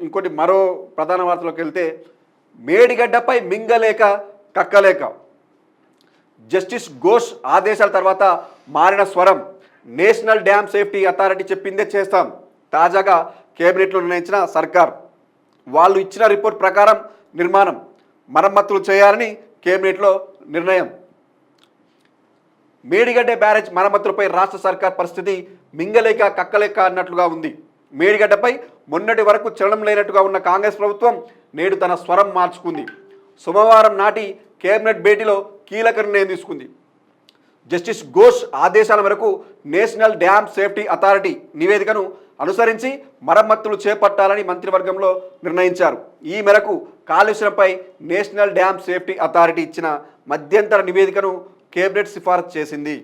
ఇంకోటి మరో ప్రధాన వార్తలోకి వెళ్తే మేడిగడ్డపై మింగలేక కక్కలేక. జస్టిస్ ఘోష్ ఆదేశాల తర్వాత మారిన స్వరం నేషనల్ డ్యామ్ సేఫ్టీ అథారిటీ చెప్పిందే చేస్తాం. తాజాగా కేబినెట్లో నిర్ణయించిన సర్కార్. వాళ్ళు ఇచ్చిన రిపోర్ట్ ప్రకారం నిర్మాణం మరమ్మతులు చేయాలని కేబినెట్లో నిర్ణయం. మేడిగడ్డ బ్యారేజ్ మరమ్మతులపై రాష్ట్ర సర్కార్ పరిస్థితి మింగలేక కక్కలేక అన్నట్లుగా ఉంది. మేడిగడ్డపై మొన్నటి వరకు చలనం లేనట్టుగా ఉన్న కాంగ్రెస్ ప్రభుత్వం నేడు తన స్వరం మార్చుకుంది. సోమవారం నాటి కేబినెట్ భేటీలో కీలక నిర్ణయం తీసుకుంది. జస్టిస్ ఘోష్ ఆదేశాల మేరకు నేషనల్ డ్యామ్ సేఫ్టీ అథారిటీ నివేదికను అనుసరించి మరమ్మతులు చేపట్టాలని మంత్రివర్గంలో నిర్ణయించారు. ఈ మేరకు కాళేశ్వరంపై నేషనల్ డ్యామ్ సేఫ్టీ అథారిటీ ఇచ్చిన మధ్యంతర నివేదికను కేబినెట్ సిఫారసు చేసింది.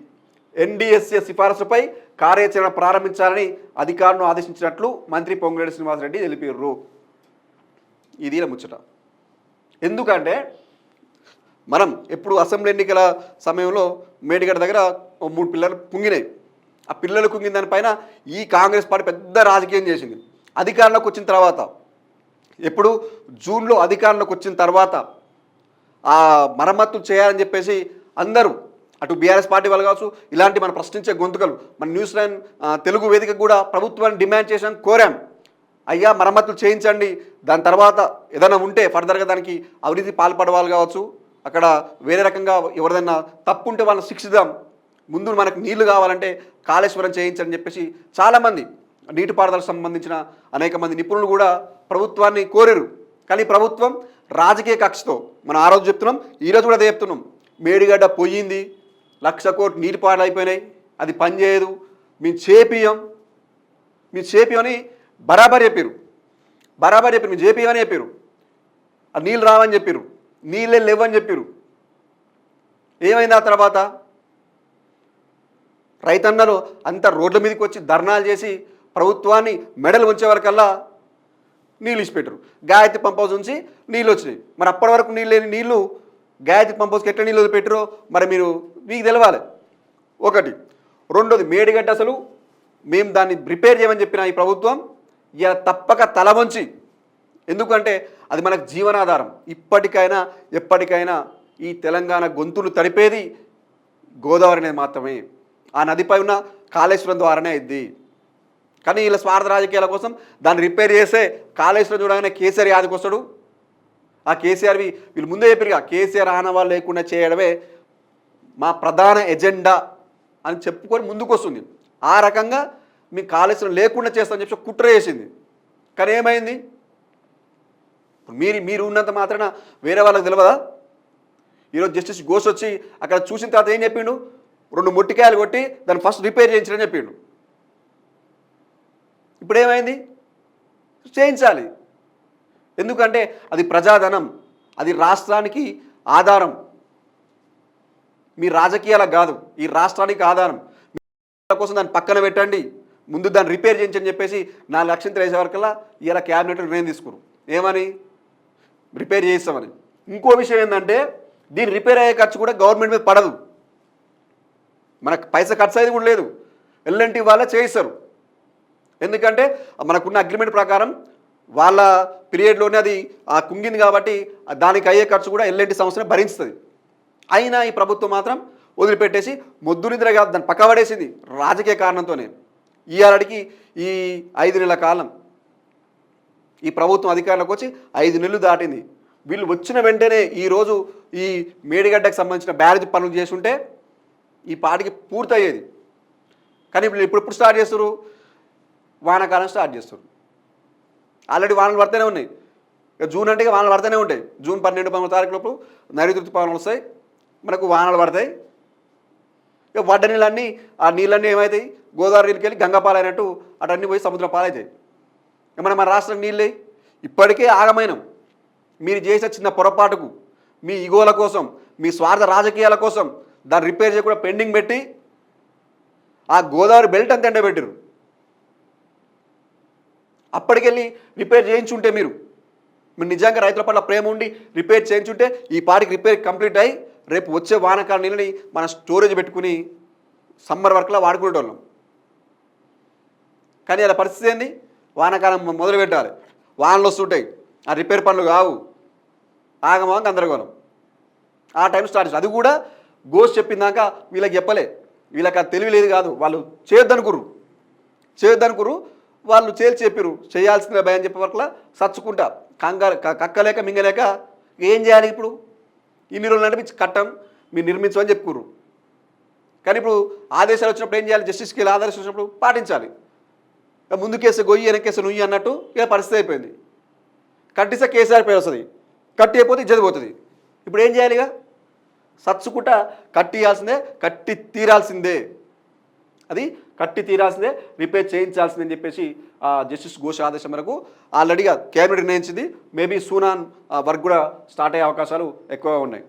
ఎన్డీఎస్ఏ సిఫారసుపై కార్యాచరణ ప్రారంభించాలని అధికారులను ఆదేశించినట్లు మంత్రి పొంగులేటి శ్రీనివాసరెడ్డి తెలిపారు. ఇది ముచ్చట. ఎందుకంటే మనం ఎప్పుడు అసెంబ్లీ ఎన్నికల సమయంలో మేడిగడ్డ దగ్గర మూడు పిల్లలు కుంగినాయి. ఆ పిల్లలు కుంగిన దానిపైన ఈ కాంగ్రెస్ పార్టీ పెద్ద రాజకీయం చేసింది. అధికారంలోకి వచ్చిన తర్వాత ఎప్పుడు జూన్లో అధికారంలోకి వచ్చిన తర్వాత ఆ మరమ్మతులు చేయాలని చెప్పేసి అందరూ అటు బీఆర్ఎస్ పార్టీ వాళ్ళు కావచ్చు ఇలాంటి మనం ప్రశ్నించే గొంతుకలు. మన న్యూస్ లైన్ తెలుగు వేదిక కూడా ప్రభుత్వాన్ని డిమాండ్ చేసాం కోరాం. అయ్యా మరమ్మతులు చేయించండి. దాని తర్వాత ఏదైనా ఉంటే ఫర్దర్గా దానికి అవినీతి పాల్పడవాలి కావచ్చు అక్కడ వేరే రకంగా ఎవరిదైనా తప్పు ఉంటే వాళ్ళని శిక్షిద్దాం. ముందు మనకు నీళ్ళు కావాలంటే కాళేశ్వరం చేయించని చెప్పేసి చాలామంది నీటిపారుదలకు సంబంధించిన అనేక మంది నిపుణులు కూడా ప్రభుత్వాన్ని కోరారు. కానీ ప్రభుత్వం రాజకీయ కక్షతో మనం ఆ రోజు చెప్తున్నాం ఈరోజు కూడా అదే చెప్తున్నాం. మేడిగడ్డ పొయ్యింది లక్ష కోట్లు నీటి పాడైపోయినాయి అది పనిచేయదు మేము చేపియం మీరు చేపియమని బరాబర్ చెప్పారు బరాబర్ చెప్పారు మీరు చేపియమని చెప్పారు ఆ నీళ్ళు రావని చెప్పారు నీళ్ళే లేవని చెప్పారు ఏమైంది ఆ తర్వాత? రైతన్నలు అంత రోడ్ల మీదకి వచ్చి ధర్నాలు చేసి ప్రభుత్వాన్ని మెడలు ఉంచే వరకల్లా నీళ్ళు ఇచ్చిపెట్టరు గాయత్రి పంప్ హౌస్ నుంచి నీళ్ళు వచ్చినాయి. మరి అప్పటి వరకు నీళ్ళు లేని నీళ్ళు గాయత్రి పంప్ హౌస్కి ఎట్లా నీళ్ళు వదిలిపెట్టరో మరి మీరు మీకు తెలవాలి. ఒకటి. రెండోది మేడిగడ్డ అసలు మేము దాన్ని ప్రిపేర్ చేయమని చెప్పిన ఈ ప్రభుత్వం ఇలా తప్పక తల వంచి. ఎందుకంటే అది మనకు జీవనాధారం. ఇప్పటికైనా ఎప్పటికైనా ఈ తెలంగాణ గొంతులు తడిపేది గోదావరి అనేది మాత్రమే. ఆ నదిపై ఉన్న కాళేశ్వరం ద్వారానే అయింది. కానీ వీళ్ళ స్వార్థ రాజకీయాల కోసం దాన్ని రిపేర్ చేసే కాళేశ్వరం చూడగానే కేసరి ఆదికొస్తాడు ఆ కేసీఆర్వి వీళ్ళు ముందే చెప్పారు కేసీఆర్ ఆనవాళ్ళు లేకుండా చేయడమే మా ప్రధాన ఎజెండా అని చెప్పుకొని ముందుకు వస్తుంది ఆ రకంగా మీ కాళేశ్వరం లేకుండా చేస్తామని చెప్పి కుట్ర చేసింది. కానీ ఏమైంది? మీరు మీరు ఉన్నంత మాత్రాన వేరే వాళ్ళకి తెలియదా ఈరోజు జస్టిస్ ఘోష్ వచ్చి అక్కడ చూసిన తర్వాత ఏం చెప్పిండు? రెండు మొట్టికాయలు కొట్టి దాన్ని ఫస్ట్ రిపేర్ చేయించడని చెప్పిండు. ఇప్పుడు ఏమైంది చేయించాలి. ఎందుకంటే అది ప్రజాధనం అది రాష్ట్రానికి ఆధారం. మీ రాజకీయాలకు కాదు ఈ రాష్ట్రానికి ఆధారం. కోసం దాన్ని పక్కన పెట్టండి ముందు దాన్ని రిపేర్ చేయించని చెప్పేసి నా లక్ష్యం తెలిసే వరకల్లా ఇలా క్యాబినెట్ నిర్ణయం తీసుకురు ఏమని? రిపేర్ చేయిస్తామని. ఇంకో విషయం ఏంటంటే దీని రిపేర్ అయ్యే ఖర్చు కూడా గవర్నమెంట్ మీద పడదు. మనకు పైసా ఖర్చు అయ్యేది కూడా లేదు. ఎల్ఎన్టీ వాళ్ళే చేయిస్తారు. ఎందుకంటే మనకున్న అగ్రిమెంట్ ప్రకారం వాళ్ళ పీరియడ్లోనే అది ఆ కుంగింది కాబట్టి దానికి అయ్యే ఖర్చు కూడా ఎల్ఎన్టీ సంస్థనే భరిస్తుంది అయినా ఈ ప్రభుత్వం మాత్రం వదిలిపెట్టేసి మొద్దు నిద్ర కాదు దాన్ని పక్కబడేసింది రాజకీయ కారణంతోనే. ఇవాళకి ఈ ఐదు నెలల కాలం ఈ ప్రభుత్వం అధికారంలోకి వచ్చి ఐదు నెలలు దాటింది. వీళ్ళు వచ్చిన వెంటనే ఈరోజు ఈ మేడిగడ్డకు సంబంధించిన బ్యారేజ్ పనులు చేసుంటే ఈ పాటికి పూర్తయ్యేది. కానీ ఇప్పుడు ఇప్పుడు స్టార్ట్ చేస్తారు వానాకాలం స్టార్ట్ చేస్తారు ఆల్రెడీ వానలు పడుతూనే ఉన్నాయి. ఇక జూన్ అంటే ఇక వానలు పడుతూనే ఉంటాయి. జూన్ పన్నెండు పదమూడు తారీఖు లోపు నైరుతి ఋతుపవనాలు వస్తాయి. మనకు వానలు పడతాయి. ఇక వడ్డ నీళ్ళన్నీ ఆ నీళ్ళన్నీ ఏమవుతాయి గోదావరి నీళ్ళకి వెళ్ళి గంగా పాలైనట్టు అటన్నీ పోయి సముద్రం పాలవుతాయి ఇక మన మన రాష్ట్రం నీళ్ళే ఇప్పటికే ఆగమైనం. మీరు చేసే చిన్న పొరపాటుకు మీ ఇగోల కోసం మీ స్వార్థ రాజకీయాల కోసం దాన్ని రిపేర్ చేయకుండా పెండింగ్ పెట్టి ఆ గోదావరి బెల్ట్ అంత ఎండబెట్టారు అప్పటికెళ్ళి రిపేర్ చేయించుంటే మీరు. మీరు నిజంగా రైతుల పట్ల ప్రేమ ఉండి రిపేర్ చేయించుంటే ఈ పాటికి రిపేర్ కంప్లీట్ అయ్యి రేపు వచ్చే వానకాల నీళ్ళని మన స్టోరేజ్ పెట్టుకుని సమ్మర్ వర్క్లో వాడుకునేటోళ్ళం. కానీ అలా పరిస్థితి ఏంది? వానకాలం మొదలు పెట్టాలి. వానలు వస్తుంటాయి. ఆ రిపేర్ పనులు కావు. ఆగమాగం గందరగోళం. ఆ టైం స్టార్ట్ చేసి అది కూడా గోస్ చెప్పిందాక వీళ్ళకి చెప్పలే. వీళ్ళకి అది తెలివి లేదు కాదు. వాళ్ళు చేయొద్దనుకుర్రు. చేయొద్దనుకుర్రు. వాళ్ళు చేసి చెప్పారు చేయాల్సిన భయం చెప్పే వరకు సచ్చుకుంటా కంగ క- కక్కలేక మింగలేక ఏం చేయాలి ఇప్పుడు? ఇన్ని రోజులు నడిపించి కట్టం మీరు నిర్మించమని చెప్పుకోరు కానీ ఇప్పుడు ఆదేశాలు వచ్చినప్పుడు ఏం చేయాలి? జస్టిస్కి వెళ్ళి ఆదేశాలు వచ్చినప్పుడు పాటించాలి. ముందు కేసు గొయ్యి వెనకేసు నుయ్యి అన్నట్టు ఇక పరిస్థితి అయిపోయింది. కట్టిస్తే కేసీఆర్ పేరు వస్తుంది. కట్టి అయిపోతే ఇజ్జతి పోతుంది. ఇప్పుడు ఏం చేయాలి ఇక? కట్టియాల్సిందే కట్టి తీరాల్సిందే. అది కట్టి తీరాల్సిందే రిపేర్ చేయించాల్సిందని అని చెప్పేసి జస్టిస్ ఘోష్ ఆదేశం మేరకు ఆల్రెడీగా కేబినెట్ నిర్ణయించింది. మేబీ సూనాన్ వర్క్ కూడా స్టార్ట్ అయ్యే అవకాశాలు ఎక్కువగా ఉన్నాయి.